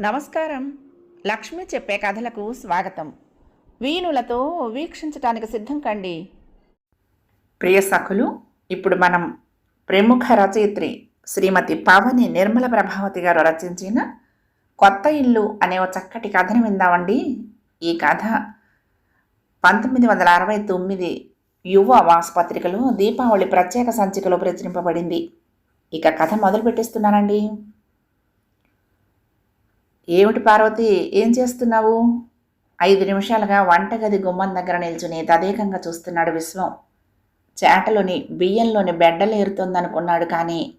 నమస్కారం. లక్ష్మి చెప్పే కథలకు స్వాగతం. వీణులతో వీక్షించటానికి సిద్ధం కండి. ప్రియ సఖులు ఇప్పుడు మనం ప్రముఖ రచయిత్రి శ్రీమతి పవని నిర్మల ప్రభావతి గారు రచించిన కొత్త ఇల్లు అనే ఒక చక్కటి కథను విందామండి. ఈ కథ పంతొమ్మిది వందల అరవై తొమ్మిది యువ వాసపత్రికలో దీపావళి ప్రత్యేక సంచికలో ప్రచురింపబడింది. ఇక కథ మొదలు పెట్టిస్తున్నానండి. ఏమిటి పార్వతి ఏం చేస్తున్నావు? ఐదు నిమిషాలుగా వంటగది గుమ్మం దగ్గర నిల్చుని తదేకంగా చూస్తున్నాడు విశ్వం. చేటలోని బియ్యంలోని బెడ్డలేరుతోందనుకున్నాడు కానీ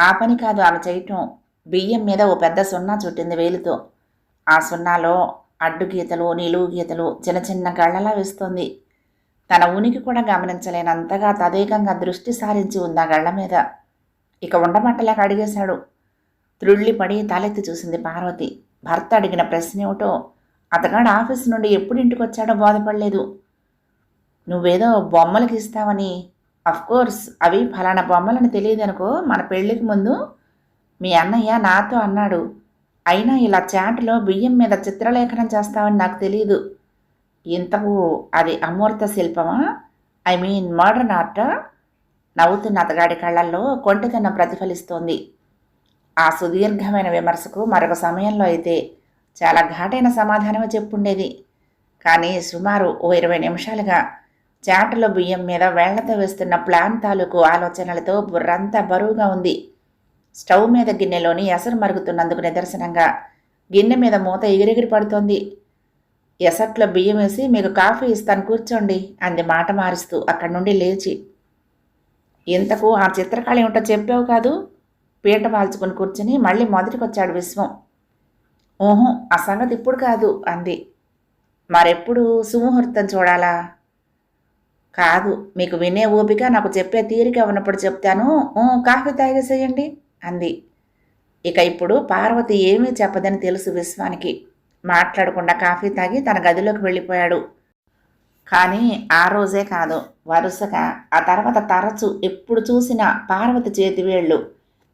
ఆ పని కాదు ఆమె చేయటం. బియ్యం మీద ఓ పెద్ద సున్నా చుట్టింది వేలుతో. ఆ సున్నాలో అడ్డు గీతలు నిలువు గీతలు చిన్న చిన్న గళ్ళలా వేస్తోంది. తన ఉనికి కూడా గమనించలేనంతగా తదేకంగా దృష్టి సారించి ఉంది ఆ గళ్ళ మీద. ఇక ఉండమంటలేక అడిగేశాడు. త్రుళ్ళిపడి తలెత్తి చూసింది పార్వతి. భర్త అడిగిన ప్రశ్న ఏమిటో అతగాడు ఆఫీస్ నుండి ఎప్పుడు ఇంటికి వచ్చాడో బాధపడలేదు. నువ్వేదో బొమ్మలకి ఇస్తావని. కోర్స్ అవి ఫలానా బొమ్మలని తెలియదనుకో మన పెళ్ళికి ముందు మీ అన్నయ్య నాతో అన్నాడు. అయినా ఇలా చాటలో బియ్యం మీద చిత్రలేఖనం చేస్తావని నాకు తెలియదు ఇంతకు అది అమూర్త శిల్పమా? ఐ మీన్ మోడర్న్ ఆర్టా నవ్వుతున్న అతగాడి కళ్ళల్లో కొంటెతనం ప్రతిఫలిస్తోంది. ఆ సుదీర్ఘమైన విమర్శకు మరొక సమయంలో అయితే చాలా ఘాటైన సమాధానమే చెప్పుండేది. కానీ సుమారు ఓ ఇరవై నిమిషాలుగా చాటలో బియ్యం మీద వేళ్ళతో వేస్తున్న ప్లాన్ తాలూకు ఆలోచనలతో బుర్రంతా బరువుగా ఉంది. స్టవ్ మీద గిన్నెలోని ఎసరు మరుగుతున్నందుకు నిదర్శనంగా గిన్నె మీద మూత ఎగిరెగిరి పడుతోంది. ఎసట్లో బియ్యం వేసి మీకు కాఫీ ఇస్తాను కూర్చోండి అంది మాట మారుస్తూ అక్కడి నుండి లేచి. ఇంతకు ఆ చిత్రకళ ఏమిటో చెప్పావు కాదు? పీట వాల్చుకుని కూర్చుని మళ్ళీ మొదటికొచ్చాడు విశ్వం. ఓహో ఆ సంగతి ఇప్పుడు కాదు అంది. మరెప్పుడు సుముహూర్తం చూడాలా? కాదు మీకు వినే ఓపిక నాకు చెప్పే తీరిక ఉన్నప్పుడు చెప్తాను. కాఫీ కాఫీ తాగేసేయండి అంది. ఇక ఇప్పుడు పార్వతి ఏమీ చెప్పదని తెలుసు విశ్వానికి. మాట్లాడకుండా కాఫీ తాగి తన గదిలోకి వెళ్ళిపోయాడు. కానీ ఆ రోజే కాదు వరుసగా. ఆ తర్వాత తరచు ఎప్పుడు చూసినా పార్వతి చేతివేళ్ళు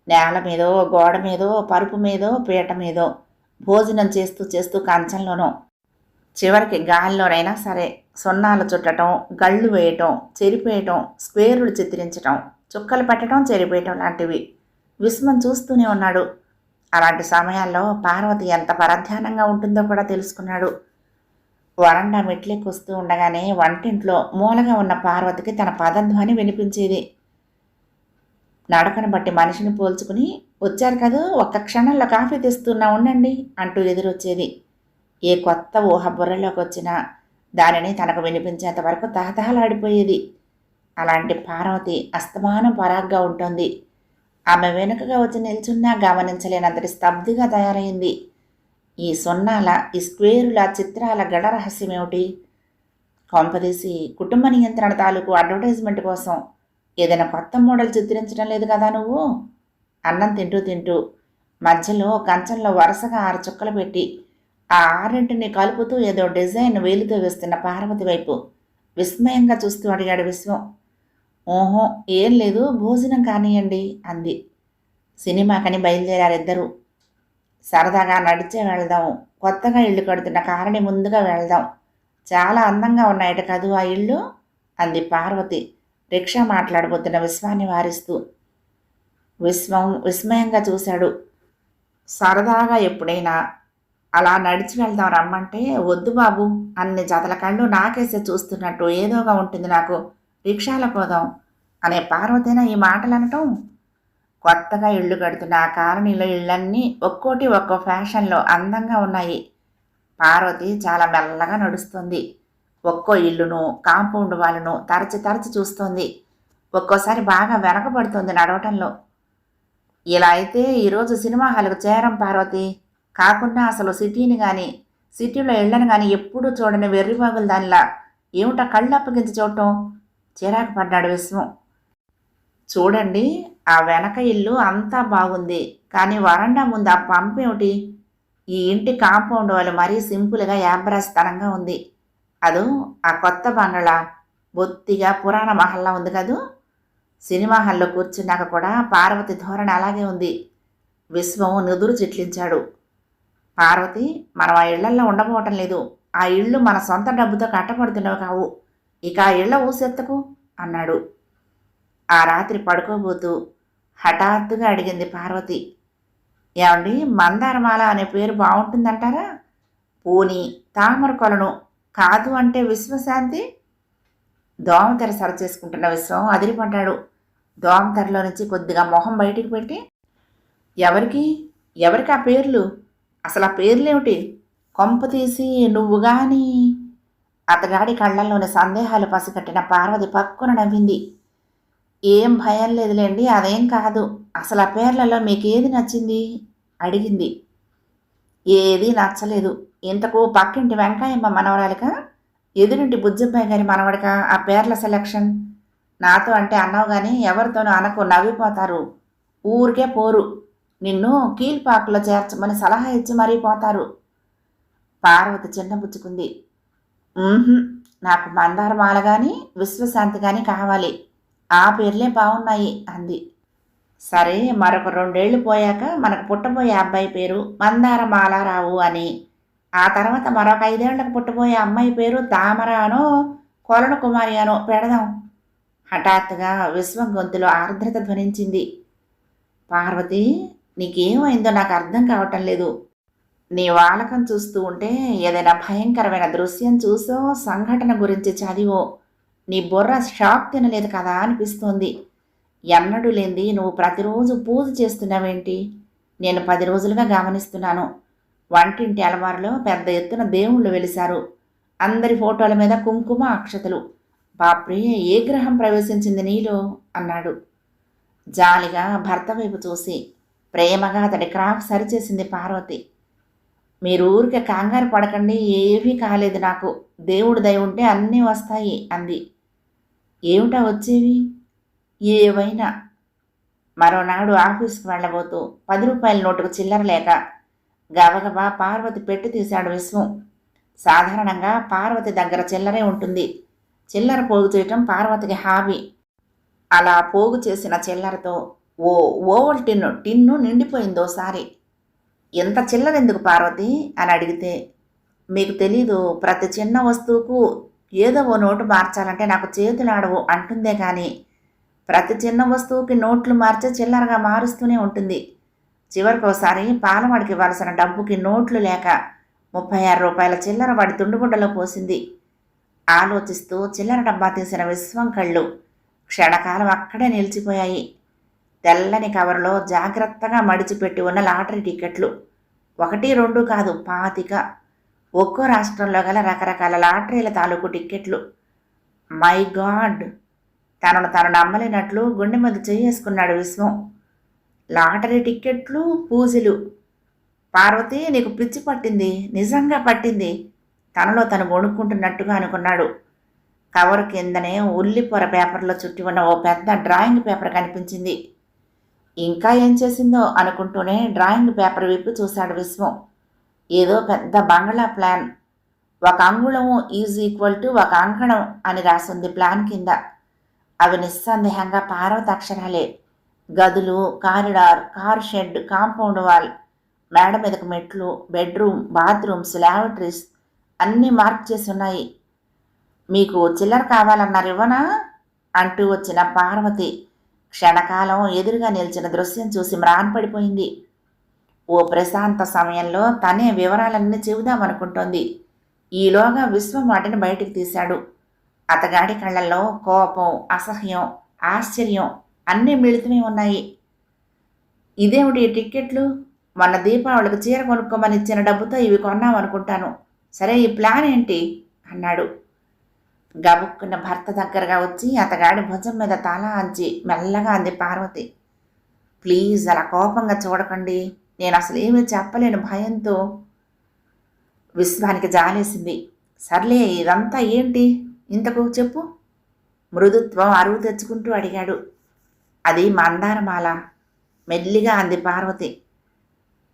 నేల మీదో గోడ మీదో పరుపు మీదో పీట మీదో భోజనం చేస్తూ చేస్తూ కంచంలోనో చివరికి గాల్లోనైనా సరే సున్నాలు చుట్టడం గళ్ళు వేయటం చెరిపేయటం స్క్వేరులు చిత్రించటం చుక్కలు పెట్టడం చెరిపేయటం లాంటివి. విస్మం చూస్తూనే ఉన్నాడు. అలాంటి సమయాల్లో పార్వతి ఎంత పరధ్యానంగా ఉంటుందో కూడా తెలుసుకున్నాడు. వరండా మెట్లెక్కుస్తూ ఉండగానే వంటింట్లో మూలగా ఉన్న పార్వతికి తన పదధ్వని వినిపించేది. నడకను బట్టి మనిషిని పోల్చుకుని వచ్చారు కదా ఒక్క క్షణంలో కాఫీ తెస్తున్నా ఉండండి అంటూ ఎదురొచ్చేది. ఏ కొత్త ఊహ బుర్రలోకి వచ్చినా దానిని తనకు వినిపించేంత వరకు తహతహలాడిపోయేది. అలాంటి పార్వతి అస్తమానం పరాగ్గా ఉంటుంది. ఆమె వెనుకగా వచ్చి నిల్చున్నా గమనించలేనంతటి స్తబ్దిగా తయారైంది. ఈ సున్నాల ఈ స్క్వేరుల చిత్రాల గడ రహస్యమేమిటి? కొంపదీసి కుటుంబ నియంత్రణ తాలూకు అడ్వర్టైజ్మెంట్ కోసం ఏదైనా కొత్త మోడల్ చిత్రించడం లేదు కదా నువ్వు? అన్నం తింటూ తింటూ మధ్యలో కంచంలో వరుసగా ఆరు చుక్కలు పెట్టి ఆ ఆరింటిని కలుపుతూ ఏదో డిజైన్ వేలుతో వేస్తున్న పార్వతి వైపు విస్మయంగా చూస్తూ అడిగాడు విశ్వం. ఓహో ఏం లేదు భోజనం కానియండి అంది. సినిమాకని బయలుదేరారిద్దరూ సరదాగా నడిచే వెళ్దాం. కొత్తగా ఇల్లు కడుతున్న కారణి ముందుగా వెళ్దాం. చాలా అందంగా ఉన్నాయట కదూ ఆ ఇల్లు? అంది పార్వతి రిక్షా మాట్లాడబోతున్న విశ్వాన్ని వారిస్తూ. విశ్వం విస్మయంగా చూశాడు. సరదాగా ఎప్పుడైనా అలా నడిచి వెళ్దాం రమ్మంటే వద్దు బాబు అన్ని జతల కళ్ళు నాకేసే చూస్తున్నట్టు ఏదోగా ఉంటుంది నాకు. రిక్షాల పోదాం. అనే పార్వతేనా ఈ మాటలు అనటం కొత్తగా ఇళ్ళు కడుతున్న ఆ కాలనీలో ఇళ్ళన్నీ ఒక్కోటి ఒక్కో ఫ్యాషన్లో అందంగా ఉన్నాయి. పార్వతి చాలా మెల్లగా నడుస్తుంది. ఒక్కో ఇల్లును కాంపౌండ్ వాళ్ళను తరచి తరచి చూస్తోంది. ఒక్కోసారి బాగా వెనకబడుతుంది నడవటంలో. ఇలా అయితే ఈరోజు సినిమా హాల్కు చేరం పార్వతి. కాకుండా అసలు సిటీని కానీ సిటీలో ఇళ్ళని కానీ ఎప్పుడూ చూడని వెర్రిబాగులు దానిలా. ఏమిటా కళ్ళు అప్పగించి చూడటం? చిరాకు పడ్డాడు విశ్వం చూడండి ఆ వెనక ఇల్లు అంతా బాగుంది. కానీ వరండా ముందు ఆ పంపేమిటి ఈ ఇంటి కాంపౌండ్ వాళ్ళు మరీ సింపుల్గా యాబ్రాస్తనంగా ఉంది. అదో ఆ కొత్త బంగళా బొత్తిగా పురాణ మహల్లా ఉంది కదూ? సినిమా హాల్లో కూర్చున్నాక కూడా పార్వతి ధోరణి అలాగే ఉంది. విశ్వం నుదురు చిట్లించాడు. పార్వతి మనం ఆ ఇళ్ళల్లో ఉండబోవటం లేదు. ఆ ఇళ్ళు మన సొంత డబ్బుతో కట్టబడుతున్నవి కావు. ఇక ఆ ఇళ్ళ ఊసెత్తకు అన్నాడు. ఆ రాత్రి పడుకోబోతూ హఠాత్తుగా అడిగింది పార్వతి. ఏమండి మందారమాల అనే పేరు బాగుంటుందంటారా? పూని తామర కొలను కాదు అంటే విశ్వశాంతి? దోమతెర సరచేసుకుంటున్న విశ్వం అదిరిపడ్డాడు. దోమతెరలో నుంచి కొద్దిగా మొహం బయటికి పెట్టి ఎవరికి? ఎవరికి ఆ పేర్లు? అసలు ఆ పేర్లేమిటి? కొంప తీసి నువ్వు కానీ అతగాడి కళ్ళల్లోని సందేహాలు పసిగట్టిన పార్వతి పక్కున నవ్వింది. ఏం భయం లేదులేండి అదేం కాదు. అసలు ఆ పేర్లలో మీకేది నచ్చింది? అడిగింది. ఏది నచ్చలేదు. ఇంతకు పక్కింటి వెంకాయమ్మ మనవరాలిక? ఎదురింటి బుజ్జబ్బాయి గారి మనవడిక? ఆ పేర్ల సెలక్షన్? నాతో అంటే అన్నావు కానీ ఎవరితోనూ అనకు నవ్విపోతారు. ఊరికే పోరు. నిన్ను కీల్పాకులో చేర్చమని సలహా ఇచ్చి మరీ పోతారు. పార్వతి చిన్న బుచ్చుకుంది నాకు మందారమాల కానీ విశ్వశాంతి కానీ కావాలి. ఆ పేర్లే బాగున్నాయి అంది. సరే మరొక రెండేళ్ళు పోయాక మనకు పుట్టబోయే అబ్బాయి పేరు మందారమాలారావు అని. ఆ తర్వాత మరొక ఐదేళ్ళకు పుట్టబోయే అమ్మాయి పేరు తామర అనో కొలను కుమారి అనో పెడదాం. హఠాత్తుగా విశ్వం గొంతులో ఆర్ద్రత ధ్వనించింది. పార్వతి నీకేమైందో నాకు అర్థం కావటం లేదు. నీ వాలకం చూస్తూ ఉంటే ఏదైనా భయంకరమైన దృశ్యం చూసో సంఘటన గురించి చదివో నీ బుర్ర షాక్ తినలేదు కదా అనిపిస్తోంది. ఎన్నడూ లేంది నువ్వు ప్రతిరోజు పూజ చేస్తున్నావేంటి? నేను పది రోజులుగా గమనిస్తున్నాను. వంటింటి అలవారులో పెద్ద ఎత్తున దేవుళ్ళు వెలిశారు. అందరి ఫోటోల మీద కుంకుమ అక్షతలు. బాప్రే ఏ గ్రహం ప్రవేశించింది నీలో? అన్నాడు. జాలిగా భర్త వైపు చూసి ప్రేమగా అతడి క్రాఫ్ సరిచేసింది పార్వతి. మీరు ఊరికే కంగారు పడకండి ఏమీ కాలేదు నాకు. దేవుడు దయ ఉంటే అన్నీ వస్తాయి అంది. ఏమిటా వచ్చేవి? ఏవైనా. మరోనాడు ఆఫీస్కి వెళ్ళబోతూ పది రూపాయల నోటుకు చిల్లర లేక గబగబా పార్వతి పెట్టి తీశాడు విశ్వం సాధారణంగా పార్వతి దగ్గర చిల్లరే ఉంటుంది. చిల్లర పోగు చేయటం పార్వతికి హాబీ. అలా పోగు చేసిన చిల్లరతో ఓ ఓవల్ టిన్ను టిన్ను నిండిపోయిందోసారి ఎంత చిల్లరెందుకు పార్వతి? అని అడిగితే మీకు తెలీదు ప్రతి చిన్న వస్తువుకు ఏదో ఓ నోటు మార్చాలంటే నాకు చేతులాడవు అంటుందే కానీ ప్రతి చిన్న వస్తువుకి నోట్లు మార్చే చిల్లరగా మారుస్తూనే ఉంటుంది. చివరికి ఒకసారి పాలవాడికి ఇవ్వాల్సిన డబ్బుకి నోట్లు లేక ముప్పై ఆరు రూపాయల చిల్లర వాడి తుండుగుడ్డలో పోసింది. ఆలోచిస్తూ చిల్లర డబ్బా తీసిన విశ్వం కళ్ళు క్షణకాలం అక్కడే నిలిచిపోయాయి. తెల్లని కవర్లో జాగ్రత్తగా మడిచిపెట్టి ఉన్న లాటరీ టికెట్లు ఒకటి రెండు కాదు పాతిక. ఒక్కో రాష్ట్రంలో గల రకరకాల లాటరీల తాలూకు టిక్కెట్లు. My God! తనను తను నమ్మలేనట్లు గుండె మీద చేసుకున్నాడు విశ్వం. లాటరీ టిక్కెట్లు పూజలు. పార్వతి నీకు పిచ్చి పట్టింది నిజంగా పట్టింది. తనలో తను వణుక్కుంటున్నట్టుగా అనుకున్నాడు. కవర్ కిందనే ఉల్లిపొర పేపర్లో చుట్టి ఉన్న ఓ పెద్ద డ్రాయింగ్ పేపర్ కనిపించింది. ఇంకా ఏం చేసిందో అనుకుంటూనే డ్రాయింగ్ పేపర్ విప్పి చూశాడు విశ్వం. ఏదో పెద్ద బంగ్లా ప్లాన్. ఒక అంగుళము ఈజ్ ఈక్వల్ టు ఒక అంకణం అని రాసింది ప్లాన్ కింద. అవి నిస్సందేహంగా పార్వత అక్షరాలే గదులు corridor car shed compound wall మేడ మీదకు మెట్లు బెడ్రూమ్ బాత్రూమ్స్ ల్యాబరేటరీస్ అన్నీ మార్క్ చేసి ఉన్నాయి. మీకు చిల్లర కావాలన్నారు ఇవ్వనా? అంటూ వచ్చిన పార్వతి క్షణకాలం ఎదురుగా నిలిచిన దృశ్యం చూసి మ్రాన్పడిపోయింది ఓ ప్రశాంత సమయంలో తనే వివరాలన్నీ చెబుదామనుకుంటోంది. ఈలోగా విశ్వం వాటిని బయటికి తీశాడు. అతగాడి కళ్ళల్లో కోపం అసహ్యం ఆశ్చర్యం అన్నీ మిళితమే ఉన్నాయి. ఇదేమిటి టిక్కెట్లు? మొన్న దీపావళికి చీర కొనుక్కోమని ఇచ్చిన డబ్బుతో ఇవి కొన్నామనుకుంటాను. సరే ఈ ప్లాన్ ఏంటి? అన్నాడు. గబుక్కున్న భర్త దగ్గరగా వచ్చి అతగాడి భుజం మీద తల అంచి మెల్లగా అంది పార్వతి. ప్లీజ్ అలా కోపంగా చూడకండి. నేను అసలు ఏమీ చెప్పలేను భయంతో. విశ్వానికి జాలేసింది. సర్లే ఇదంతా ఏంటి? ఇంతకు చెప్పు. మృదుత్వం అరువు తెచ్చుకుంటూ అడిగాడు. అది మందారమాల మెల్లిగా అంది పార్వతి.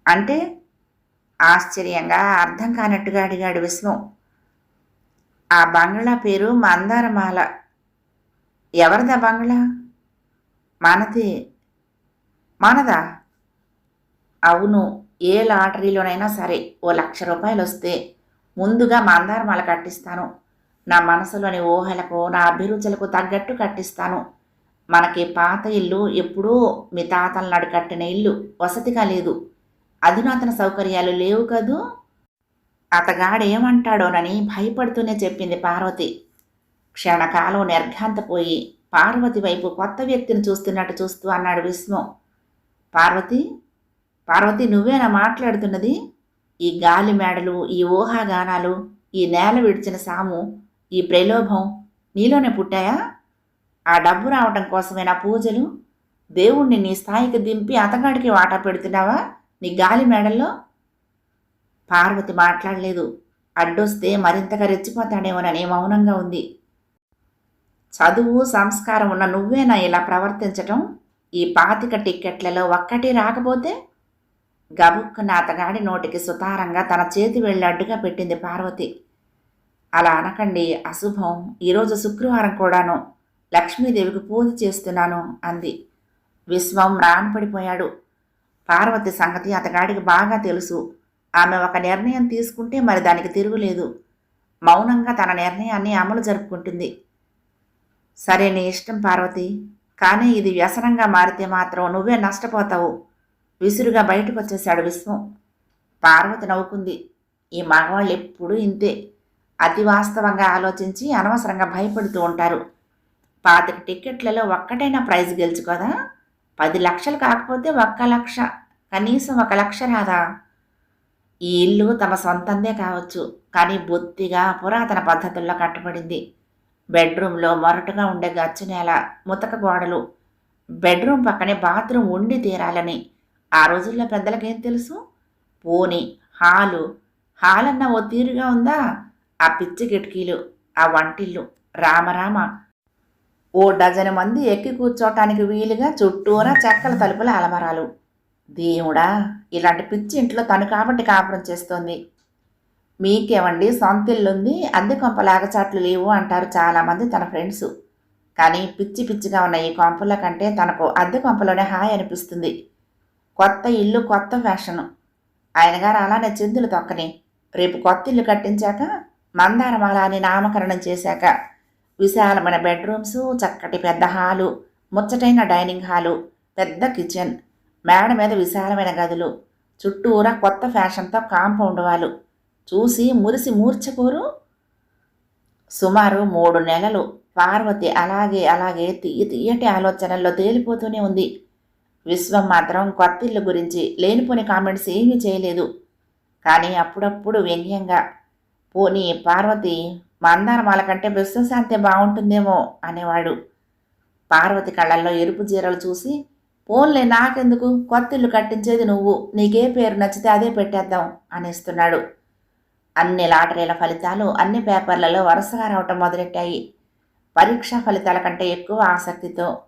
అంటే? ఆశ్చర్యంగా అర్థం కానట్టుగా అడిగాడు విశ్వం. ఆ బంగ్లా పేరు మందారమాల. ఎవరిదా బంగ్లా? మనది. మనదా? అవును ఏ లాటరీలోనైనా సరే ఓ లక్ష రూపాయలు వస్తే ముందుగా మందారమాల కట్టిస్తాను. నా మనసులోని ఊహలకు నా అభిరుచులకు తగ్గట్టు కట్టిస్తాను. మనకి పాత ఇల్లు ఎప్పుడూ మీ తాతల నాడు కట్టిన ఇల్లు వసతిగా లేదు. అధునాతన సౌకర్యాలు లేవు కదూ? అతగాడేమంటాడోనని భయపడుతూనే చెప్పింది పార్వతి. క్షణకాలం నిర్ఘాంతపోయి పార్వతి వైపు కొత్త వ్యక్తిని చూస్తున్నట్టు చూస్తూ అన్నాడు విష్ణు. పార్వతి పార్వతి నువ్వేనా మాట్లాడుతున్నది? ఈ గాలి మేడలు ఈ ఊహాగానాలు ఈ నేల విడిచిన సాము ఈ ప్రలోభం నీలోనే పుట్టాయా? ఆ డబ్బు రావటం కోసమేనా పూజలు? దేవుణ్ణి నీ స్థాయికి దింపి అతగాడికి వాటా పెడుతున్నావా? నీ గాలి మేడల్లో పార్వతి మాట్లాడలేదు. అడ్డొస్తే మరింతగా రెచ్చిపోతాడేమోనని మౌనంగా ఉంది. చదువు సంస్కారం ఉన్న నువ్వేనా ఇలా ప్రవర్తించటం? ఈ పాతిక టిక్కెట్లలో ఒక్కటి రాకపోతే? గబుక్కున అతగాడి నోటికి సుతారంగా తన చేతి వెళ్ళి అడ్డుగా పెట్టింది పార్వతి. అలా అనకండి అశుభం. ఈరోజు శుక్రవారం కూడాను. లక్ష్మీదేవికి పూజ చేస్తున్నాను అంది. విశ్వం రాన్పడిపోయాడు పార్వతి సంగతి అతగాడికి బాగా తెలుసు. ఆమె ఒక నిర్ణయం తీసుకుంటే మరి దానికి తిరుగులేదు. మౌనంగా తన నిర్ణయాన్ని అమలు జరుపుకుంటుంది. సరే నీ ఇష్టం పార్వతి. కానీ ఇది వ్యసనంగా మారితే మాత్రం నువ్వే నష్టపోతావు. విసురుగా బయటకు వచ్చేశాడు విశ్వం పార్వతి నవ్వుకుంది. ఈ మగవాళ్ళు ఎప్పుడూ ఇంతే. అతి వాస్తవంగా ఆలోచించి అనవసరంగా భయపడుతూ ఉంటారు. పాతిక టిక్కెట్లలో ఒక్కటైనా ప్రైజ్ గెలుచుకోదా? పది లక్షలు కాకపోతే ఒక్క లక్ష. కనీసం ఒక లక్ష రాదా? ఈ ఇల్లు తమ సొంతందే కావచ్చు కానీ బొత్తిగా పురాతన పద్ధతుల్లో కట్టబడింది. బెడ్రూమ్లో మొరటుగా ఉండే గచ్చు నేల ముతక గోడలు. బెడ్రూమ్ పక్కనే బాత్రూమ్ ఉండి తీరాలని ఆ రోజుల్లో పెద్దలకేం తెలుసు? పోని హాలు హాల్ అన్న ఓ తీరుగా ఉందా? ఆ పిచ్చి కిటికీలు ఆ వంటిల్లు. రామరామ. ఓ డజను మంది ఎక్కి కూర్చోటానికి వీలుగా చుట్టూరా చెక్కల తలుపుల అలమరాలు. దేవుడా ఇలాంటి పిచ్చి ఇంట్లో తను కాబట్టి కాపురం చేస్తోంది. మీకేమండి? సొంత ఇల్లుంది అద్దె కొంప లాగచాట్లు లేవు అంటారు చాలామంది తన ఫ్రెండ్స్. కానీ పిచ్చి పిచ్చిగా ఉన్న ఈ కొంపల కంటే తనకు అద్దె కొంపలోనే హాయ్ అనిపిస్తుంది. కొత్త ఇల్లు కొత్త ఫ్యాషను. ఆయన గారు అలానే చిందులు తొక్కని. రేపు కొత్త ఇల్లు కట్టించాక మందారమాల అని నామకరణం చేశాక. విశాలమైన బెడ్రూమ్స్ చక్కటి పెద్ద హాలు ముచ్చటైన డైనింగ్ హాలు పెద్ద కిచెన్. మేడ మీద విశాలమైన గదులు చుట్టూరా కొత్త ఫ్యాషన్తో కాంపౌండ్ వాళ్ళు చూసి మురిసి మూర్చపోరు సుమారు మూడు నెలలు పార్వతి అలాగే అలాగే తీయ తీయటి ఆలోచనల్లో తేలిపోతూనే ఉంది. విశ్వం మాత్రం కొత్తిల్లు గురించి లేనిపోని కామెంట్స్ ఏమీ చేయలేదు. కానీ అప్పుడప్పుడు వ్యంగ్యంగా పోనీ పార్వతి మందారమాల కంటే విశ్వశాంతి బాగుంటుందేమో అనేవాడు. పార్వతి కళ్ళల్లో ఎరుపు చీరలు చూసి పోన్లే నాకెందుకు? కొత్తిల్లు కట్టించేది నువ్వు. నీకే పేరు నచ్చితే అదే పెట్టేద్దాం అనేస్తున్నాడు. అన్ని లాటరీల ఫలితాలు అన్ని పేపర్లలో వరుసగా రావటం మొదలెట్టాయి. పరీక్షా ఫలితాల కంటే ఎక్కువ ఆసక్తితో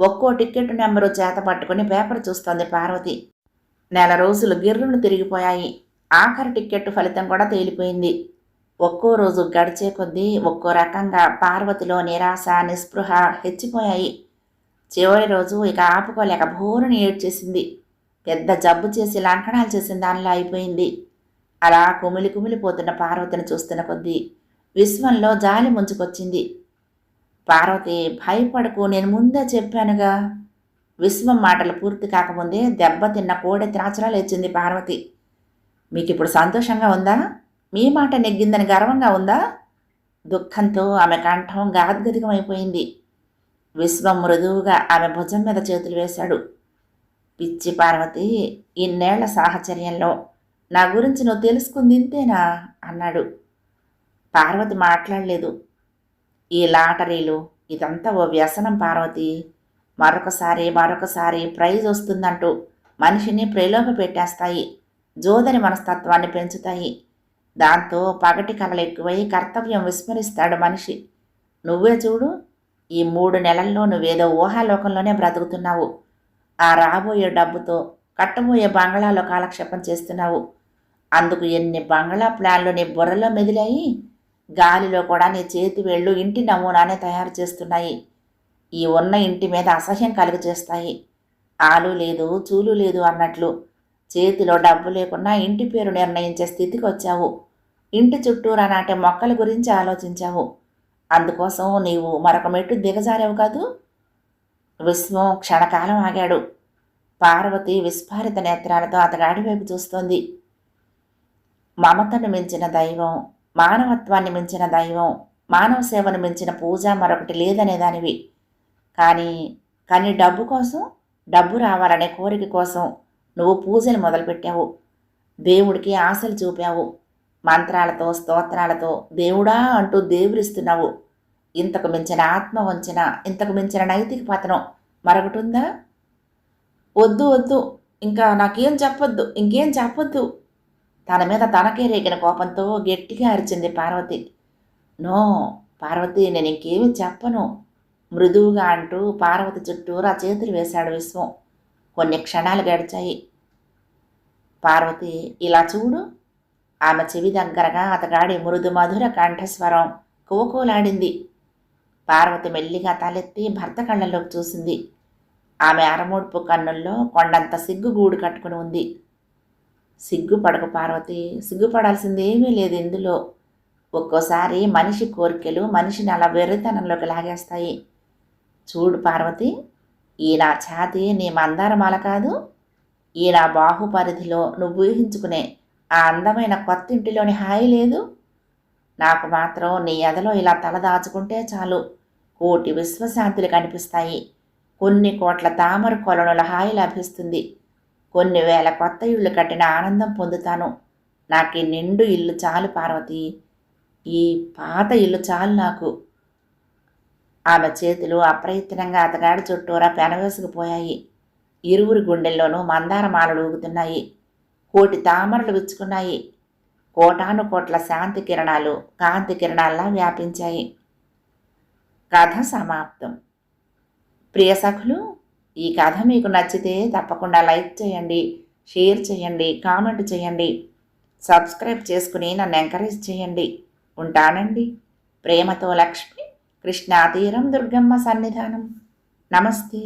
ఒక్కో టికెట్ నెంబరు చేత పట్టుకుని పేపర్ చూస్తోంది పార్వతి. నెల రోజులు గిర్రులు తిరిగిపోయాయి. ఆఖరి టిక్కెట్ ఫలితం కూడా తేలిపోయింది. ఒక్కో రోజు గడిచే కొద్దీ ఒక్కో రకంగా పార్వతిలో నిరాశ నిస్పృహ హెచ్చిపోయాయి. చివరి రోజు ఇక ఆపుకోలేక భోరుని ఏడ్చేసింది. పెద్ద జబ్బు చేసి లంకణాలు చేసిన దానిలో అయిపోయింది. అలా కుమిలి కుమిలిపోతున్న పార్వతిని చూస్తున్న కొద్దీ విశ్వంలో జాలి ముంచుకొచ్చింది. పార్వతి భయపడకు నేను ముందే చెప్పానుగా. విశ్వం మాటలు పూర్తి కాకముందే దెబ్బతిన్న కోడె త్రాచరా లేచింది పార్వతి. మీకు ఇప్పుడు సంతోషంగా ఉందా? మీ మాట నెగ్గిందని గర్వంగా ఉందా? దుఃఖంతో ఆమె కంఠం గాద్గదికమైపోయింది. విశ్వం మృదువుగా ఆమె భుజం మీద చేతులు వేశాడు. పిచ్చి పార్వతి ఇన్నేళ్ళ సాహచర్యంలో నా గురించి నువ్వు తెలుసుకుంది ఇంతేనా అన్నాడు. పార్వతి మాట్లాడలేదు. ఈ లాటరీలు ఇదంతా ఓ వ్యసనం పార్వతి. మరొకసారి మరొకసారి ప్రైజ్ వస్తుందంటూ మనిషిని ప్రలోభ పెట్టేస్తాయి. జోదని మనస్తత్వాన్ని పెంచుతాయి. దాంతో పగటి కలలు ఎక్కువై కర్తవ్యం విస్మరిస్తాడు మనిషి. నువ్వే చూడు ఈ మూడు నెలల్లో నువ్వేదో ఊహాలోకంలోనే బ్రతుకుతున్నావు. ఆ రాబోయే డబ్బుతో కట్టబోయే బంగళాలో కాలక్షేపం చేస్తున్నావు. అందుకు ఎన్ని బంగళా ప్లాన్లు నీ బుర్రలో మెదిలాయి? గాలిలో కూడా నీ చేతి వేళ్ళు ఇంటి నమూనానే తయారు చేస్తున్నాయి. ఈ ఉన్న ఇంటి మీద అసహ్యం కలుగు చేస్తాయి ఆలు లేదు చూలు లేదు అన్నట్లు చేతిలో డబ్బు లేకున్నా ఇంటి పేరు నిర్ణయించే స్థితికి వచ్చావు ఇంటి చుట్టూరా నాటే మొక్కల గురించి ఆలోచించావు. అందుకోసం నీవు మరొక మెట్టు దిగజారావు కాదు. విశ్వం క్షణకాలం ఆగాడు. పార్వతి విస్ఫారిత నేత్రాలతో అతగాడి వైపు చూస్తోంది. మమతను మించిన దైవం మానవత్వాన్ని మించిన దైవం మానవ సేవను మించిన పూజ మరొకటి లేదనే దానివి. కానీ కానీ డబ్బు కోసం డబ్బు రావాలనే కోరిక కోసం నువ్వు పూజలు మొదలుపెట్టావు. దేవుడికి ఆశలు చూపావు. మంత్రాలతో స్తోత్రాలతో దేవుడా అంటూ దేవుడిస్తున్నావు. ఇంతకు మించిన ఆత్మ వంచిన ఇంతకు మించిన నైతిక పతనం మరొకటి ఉందా వద్దు వద్దు. ఇంకా నాకేం చెప్పొద్దు ఇంకేం చెప్పొద్దు. తన మీద తనకే రేగిన కోపంతో గట్టిగా అరిచింది పార్వతి. నో పార్వతి నేను ఇంకేమీ చెప్పను. మృదువుగా అంటూ పార్వతి చుట్టూరా చేతులు వేశాడు విశ్వం. కొన్ని క్షణాలు గడిచాయి. పార్వతి ఇలా చూడు. ఆమె చెవి దగ్గరగా అతగాడి మృదు మధుర కంఠస్వరం కోకోలాడింది. పార్వతి మెల్లిగా తలెత్తి భర్త కళ్ళలోకి చూసింది. ఆమె అరమూడుపు కన్నుల్లో కొండంత సిగ్గు గూడు కట్టుకుని ఉంది. సిగ్గుపడకు పార్వతి సిగ్గుపడాల్సింది ఏమీ లేదు ఇందులో. ఒక్కోసారి మనిషి కోరికలు మనిషిని అలా వెర్రితనంలోకి లాగేస్తాయి. చూడు పార్వతి ఈ నా ఛాతి నీ మందారమాల కాదు ఈ నా బాహు పరిధిలో నువ్వు ఊహించుకునే ఆ అందమైన కొత్త ఇంటిలోని హాయి లేదు. నాకు మాత్రం నీ ఎదలో ఇలా తల దాచుకుంటే చాలు. కోటి విశ్వశాంతులు కనిపిస్తాయి. కొన్ని కోట్ల తామర కొలనుల హాయి లభిస్తుంది. కొన్ని వేల కొత్త ఇళ్ళు కట్టిన ఆనందం పొందుతాను. నాకు ఈ నిండు ఇల్లు చాలు పార్వతి. ఈ పాత ఇల్లు చాలు నాకు. ఆమె చేతులు అప్రయత్నంగా అతగాడి చుట్టూరా పెనవేసుకుపోయాయి. ఇరువురు గుండెల్లోనూ మందారమాలలు ఊగుతున్నాయి. కోటి తామరలు విచ్చుకున్నాయి. కోటాను కోట్ల శాంతి కిరణాలు కాంతి కిరణాల్లా వ్యాపించాయి. కథ సమాప్తం. ప్రియ సఖులు ఈ కథ మీకు నచ్చితే తప్పకుండా లైక్ చేయండి షేర్ చేయండి కామెంట్ చేయండి. సబ్స్క్రైబ్ చేసుకుని నన్ను ఎంకరేజ్ చేయండి. ఉంటానండి. ప్రేమతో లక్ష్మి కృష్ణాతీరం దుర్గమ్మ సన్నిధానం. నమస్తే.